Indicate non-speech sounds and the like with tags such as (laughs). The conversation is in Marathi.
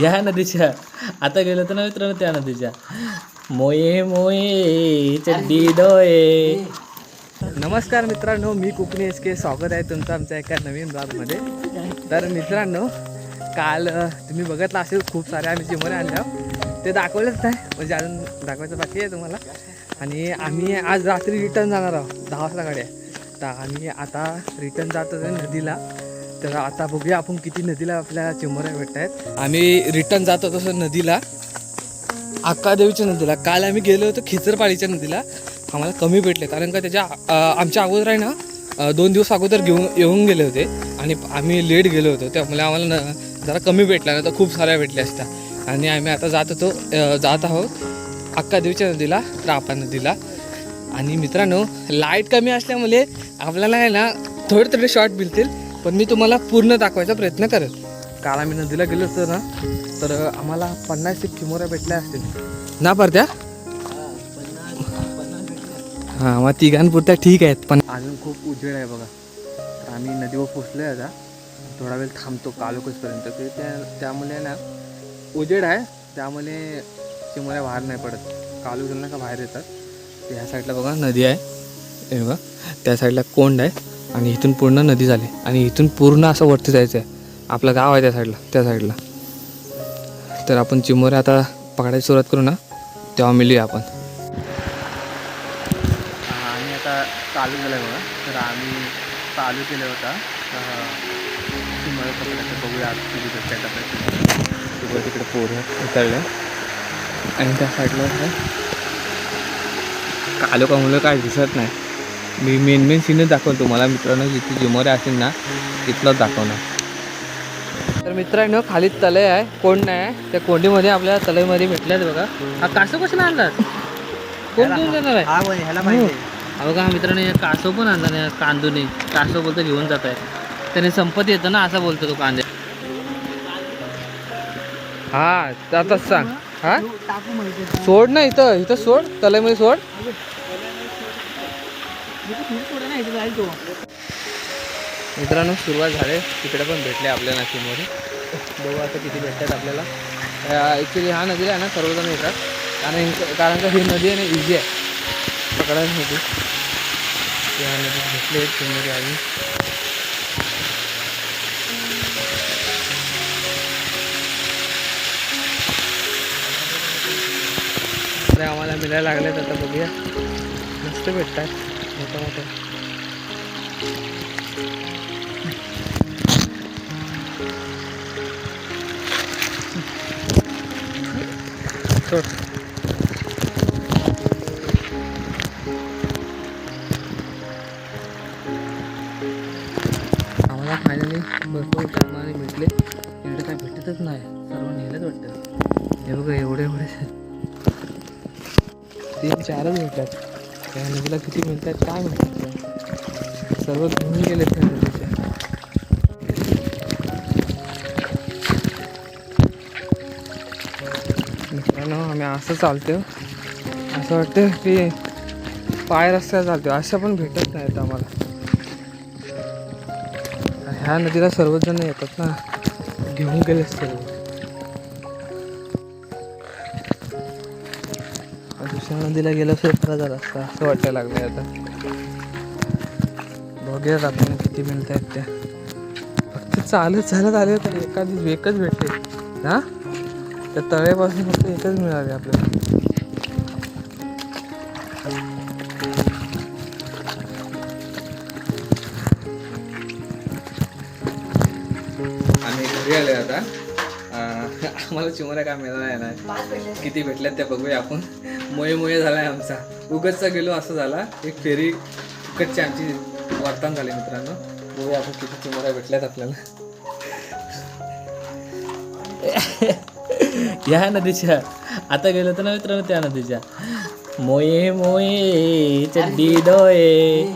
या नदीच्या. आता गेलो तर ना मित्रांनो त्या नदीच्या. मोये मोये चड्डी डोये. नमस्कार मित्रांनो मी कुकणी एस के स्वागत आहे तुमचं आमच्या एका नवीन ब्लॉगमध्ये. तर मित्रांनो काल तुम्ही बघितलं असेल खूप सारे आम्ही चिमोरे आणल्या. ते दाखवलंच नाही म्हणजे अजून दाखवायचं बाकी आहे तुम्हाला. आणि आम्ही आज रात्री रिटर्न जाणार आहोत दहा वाजता गाड्या. तर आम्ही आता रिटर्न जातो नदीला. तर आता बघूया आपण किती नदीला आपल्या चिमोऱ्या भेटत आहेत आम्ही रिटर्न जात होतो सर नदीला अक्कादेवीच्या नदीला. काल आम्ही गेलो होतो खिचरपाळीच्या नदीला. आम्हाला कमी भेटले कारण का त्याच्या आमच्या अगोदर आहे ना दोन दिवस अगोदर घेऊन येऊन गेले होते. आणि आम्ही लेट गेलो होतो त्यामुळे आम्हाला न जरा कमी भेटला ना तर खूप साऱ्या भेटल्या असत्या. आणि आम्ही आता जात होतो जात आहोत अक्कादेवीच्या नदीला रापा नदीला. आणि मित्रांनो लाइट कमी असल्यामुळे आपल्याला आहे ना थोडे थोडे शॉर्ट मिळतील. पण मी तुम्हाला पूर्ण दाखवायचा प्रयत्न करेल काल आम्ही नदीला गेलो होतो ना तर आम्हाला पन्नास एक चिमोऱ्या भेटल्या असतील. ना परत्या? हां मग तिघांपुरत्या ठीक आहेत पण अजून खूप उजेड आहे बघा. तर आम्ही नदीवर पोचलो आहे आता. थोडा वेळ थांबतो कालोकसपर्यंत ते त्या त्यामुळे ना उजेड आहे. त्यामुळे चिमोऱ्या बाहेर नाही पडत. कालू का बाहेर येतात. ह्या साईडला बघा नदी आहे. हे बघा त्या साईडला कोंड आहे. आणि इथून पूर्ण नदी झाली. आणि इथून पूर्ण असं वरती जायचं आहे आपलं गाव आहे त्या साईडला त्या साईडला. तर आपण चिमोऱ्या आता पकडायची सुरुवात करू ना? तेव्हा मिळूया आपण. आणि आता चालू झालं बघा. तर आम्ही चालू केलं होता. चिमोऱ्या पकडायचं बघूया तिकडे तिकडे पोरं उतरलं. आणि त्या साईडला कालो का मुलं काय दिसत नाही. मी मेन मेन सीनच दाखवतो तुम्हाला. मित्रांनो जिथे जिमोरे असेल ना तिथलंच दाखवणार. तर मित्रांनो खाली तले आहे कोंड नाही आहे. त्या कोंडीमध्ये आपल्या तलेमध्ये भेटल्यात बघा. हा कासव कसं आणलात कोण घेऊन जाणार आहे? बघा हा मित्रांनो हे कासव पण आणला नाही कांदूने. कासव बोलतो घेऊन जात आहे त्याने संपत येतं ना असा बोलतो तो कांदे. हा जातच सांग. हा? सोड ना इथं. इथं सोड. तलेमध्ये सोड. मित्रांनो सुरुवात झाली. तिकडे पण भेटले आपल्या नाशिकमध्ये बघू आता किती भेटतात आपल्याला. ॲक्च्युली हा नदीला आहे ना सर्वजण येतात. कारण कारण का ही नदी आहे ना इझी आहे. पकडायला नदी. या नदीत भेटले आहेत आम्ही आम्हाला मिळायला लागलेत आता बघूया. मस्त भेटतात. मोठं मोठं सोड आम्हाला फायनली भरपूर कामाने भेटले. इकडे काय भेटतच नाही. सर्व नेलंच वाटतं. हे बघा एवढे एवढे तीन चारच भेटतात त्या नदीला किती मिळतात काय मिळतात सर्व घेऊन गेले त्या नदीच्या मित्रांनो आम्ही असं चालतो असं वाटतं की पाय रस्त्यावर चालतो असं पण भेटत नाहीत आम्हाला. ह्या नदीला सर्वजण येतात ना. घेऊन गेले सर्व. दुसऱ्या नदीला गेलं असं झाला झालं असतं असं वाटायला लागलं आता. बघूयात आपण किती मिळत आहेत त्या फक्त चालत चालत आले तर एखादी एकच भेटते हा? त्या तळ्यापासून फक्त एकच मिळाले आपल्याला. आम्ही घरी आले आता. आम्हाला चिमोऱ्या काय मिळाल्या नाही किती भेटल्यात त्या बघूया आपण. मोये मोये झालाय आमचा. उगतचा गेलो असं झाला. एक फेरी उगतची आमची वर्तन झाले मित्रांनो. बघूया आपण किती चिमोऱ्या भेटल्यात आपल्याला. (laughs) या नदीच्या. आता गेलो तर ना मित्रांनो त्या नदीच्या. मोये मोये चड्डी डोये.